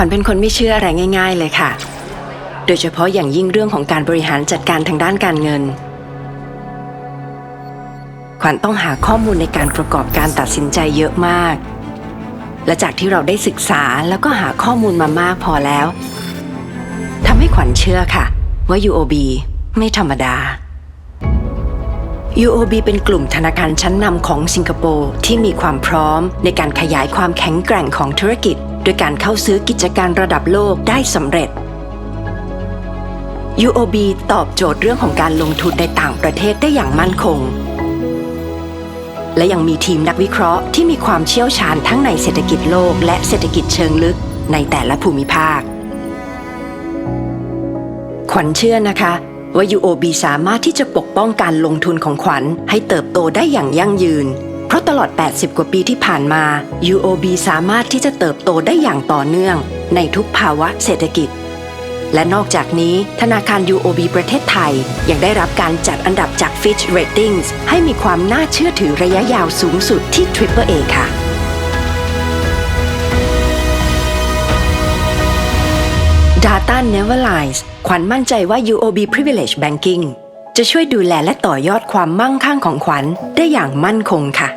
วัญเป็นคนไม่เชื่ออะไรง่าย ๆ เลยค่ะ โดยเฉพาะอย่างยิ่งเรื่องของการบริหารจัดการทางด้านการเงิน ขวัญต้องหาข้อมูลในการประกอบการตัดสินใจเยอะมาก และจากที่เราได้ศึกษาแล้วก็หาข้อมูลมามากพอแล้วทำให้ขวัญเชื่อค่ะ ว่า UOB ไม่ธรรมดา UOB เป็นกลุ่มธนาคารชั้นนำของสิงคโปร์ที่มีความพร้อมในการขยายความแข็งแกร่งของธุรกิจ ยการเข้าซื้อกิจการระดับโลกได้สำเร็จ UOB ตอบโจทย์เรื่องของการลงทุนในต่างประเทศได้อย่างมั่นคง และยังมีทีมนักวิเคราะห์ที่มีความเชี่ยวชาญทั้งในเศรษฐกิจโลกและเศรษฐกิจเชิงลึกในแต่ละภูมิภาค ขวัญเชื่อนะคะว่า UOB สามารถที่จะปกป้องการลงทุนของขวัญให้เติบโตได้อย่างยั่งยืน ตลอด 80 กว่าปีที่ผ่านมา UOB สามารถที่จะเติบโตได้อย่างต่อเนื่อง ในทุกภาวะเศรษฐกิจ และนอกจากนี้ธนาคาร UOB ประเทศไทย ยังได้รับการจัดอันดับจาก Fitch Ratings ให้มีความน่าเชื่อถือระยะยาวสูงสุดที่ Triple A ค่ะ Data Never Lies ขวัญมั่นใจว่า UOB Privilege Banking จะช่วยดูแลและต่อยอดความมั่งคั่งของขวัญได้อย่างมั่นคงค่ะ